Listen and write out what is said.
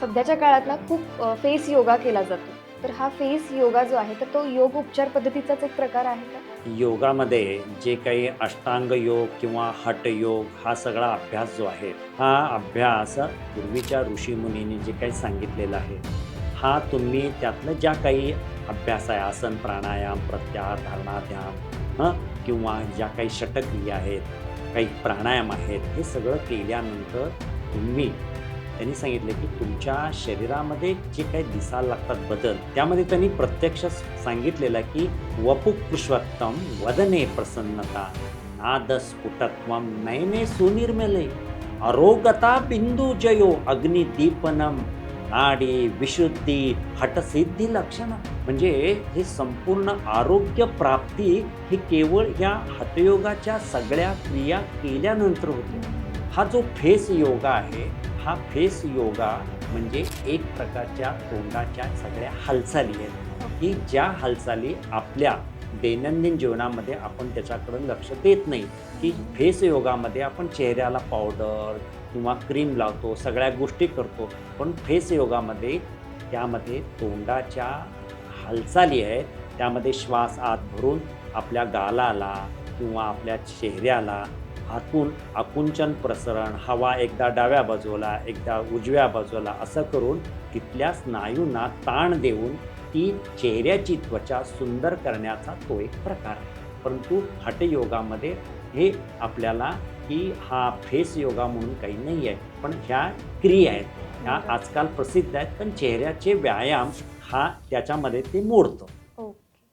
सध्याच्या काळात ना खूप फेस योगा केला जातो. तर हा फेस योगा जो आहे तर तो योग उपचार पद्धतीचाच एक प्रकार आहे का? योगामध्ये जे काही अष्टांग योग किंवा हट योग हा सगळा अभ्यास जो आहे हा अभ्यास पूर्वीच्या ऋषीमुनींनी जे काही सांगितलेलं आहे हा तुम्ही त्यातलं ज्या काही अभ्यास आहे आसन प्राणायाम प्रत्याहार धारणा ध्यान हं किंवा ज्या काही षटक्रिया आहेत काही प्राणायाम आहेत हे सगळं केल्यानंतर तुम्ही त्यांनी सांगितले की तुमच्या शरीरामध्ये जे काही दिसायला लागतात बदल त्यामध्ये त्यांनी प्रत्यक्ष सांगितलेलं की वपु वदने प्रसन्नता नाद स्फुटत्व नयने सुनिर्मले अरोगता बिंदू जयो अग्निदीपनम नाडी विशुद्धी हटसिद्धी लक्षण. म्हणजे हे संपूर्ण आरोग्य प्राप्ती ही केवळ या हटयोगाच्या सगळ्या क्रिया केल्यानंतर होते. हा जो फेस योगा आहे हा फेस योगा म्हणजे एक प्रकारच्या तोंडाच्या सगळ्या हालचाली आहेत. की ज्या हालचाली आपल्या दैनंदिन जीवनामध्ये आपण त्याच्याकडे लक्ष देत नाही की फेस योगामध्ये आपण चेहऱ्याला पावडर किंवा क्रीम लावतो सगळ्या गोष्टी करतो पण फेस योगामध्ये त्यामध्ये तोंडाच्या हालचाली आहेत. त्यामध्ये श्वास आत भरून आपल्या गालाला किंवा आपल्या चेहऱ्याला हातून आकुंचन प्रसरण हवा एकदा डाव्या बाजूला एकदा उजव्या बाजूला असं करून तिथल्या स्नायूंना ताण देऊन ती चेहऱ्याची त्वचा सुंदर करण्याचा तो एक प्रकार आहे. परंतु हटयोगामध्ये हे आपल्याला की हा फेस योगा म्हणून काही नाही आहे पण ह्या क्रिया आहेत. ह्या आजकाल प्रसिद्ध आहेत पण चेहऱ्याचे व्यायाम हा त्याच्यामध्ये ते मोडतं.